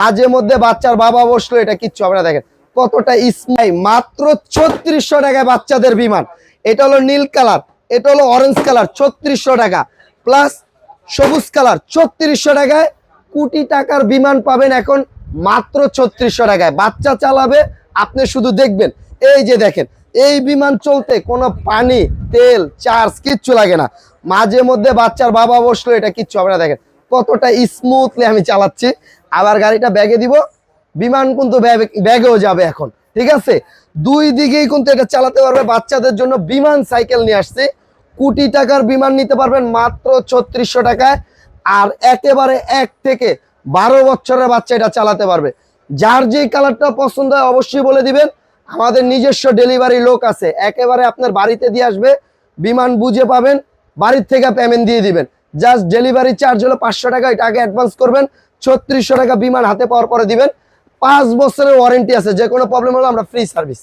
মাঝে মধ্যে বাচ্চার বাবা বসল, এটা কিচ্ছু না, দেখেন। কতটা ইসমাই মাত্র ছত্রিশশো টাকায় বাচ্চাদের বিমান। এটা হলো নীল কালার, এটা হলো অরেঞ্জ কালার, ছত্রিশশো টাকা। প্লাস সবুজ কালার, ছত্রিশশো টাকায় কোটি টাকার বিমান পাবেন এখন মাত্র ছত্রিশশো টাকায়। বাচ্চা চালাবে, আপনি শুধু দেখবেন। এই যে দেখেন, এই বিমান চলতে কোনো পানি, তেল চার্জ কিচ্ছু লাগে না। মাঝে মধ্যে বাচ্চার বাবা বসল, এটা কিচ্ছু না, দেখেন। কতটা স্মুথলি আমি চালাচ্ছি। আবার গাড়িটা ব্যাগে দিব। বিমান কিন্তু ব্যাগে- ব্যাগেও যাবে এখন, ঠিক আছে? দুই দিকেই কিন্তু এটা চালাতে পারবে। বাচ্চাদের জন্য বিমান সাইকেল নিয়ে আসছে। কোটি টাকার বিমান নিতে পারবেন মাত্র ছত্রিশশো টাকায়। আর একেবারে এক থেকে বারো বছরের বাচ্চা এটা চালাতে পারবে। যার যে কালারটা পছন্দ হয় অবশ্যই বলে দিবেন। আমাদের নিজস্ব ডেলিভারি লোক আছে। একেবারে আপনার বাড়িতে দিয়ে আসবে। বিমান বুঝে পাবেন। বাড়ির থেকে পেমেন্ট দিয়ে দিবেন। জাস্ট ডেলিভারি চার্জ হলো পাঁচশো টাকা, এটা আগে অ্যাডভান্স করবেন, ছত্রিশশো টাকা বিমান হাতে পাওয়ার পরে দিবেন। পাঁচ বছরের ওয়ারেন্টি আছে যে কোনো প্রবলেম হলে আমরা ফ্রি সার্ভিস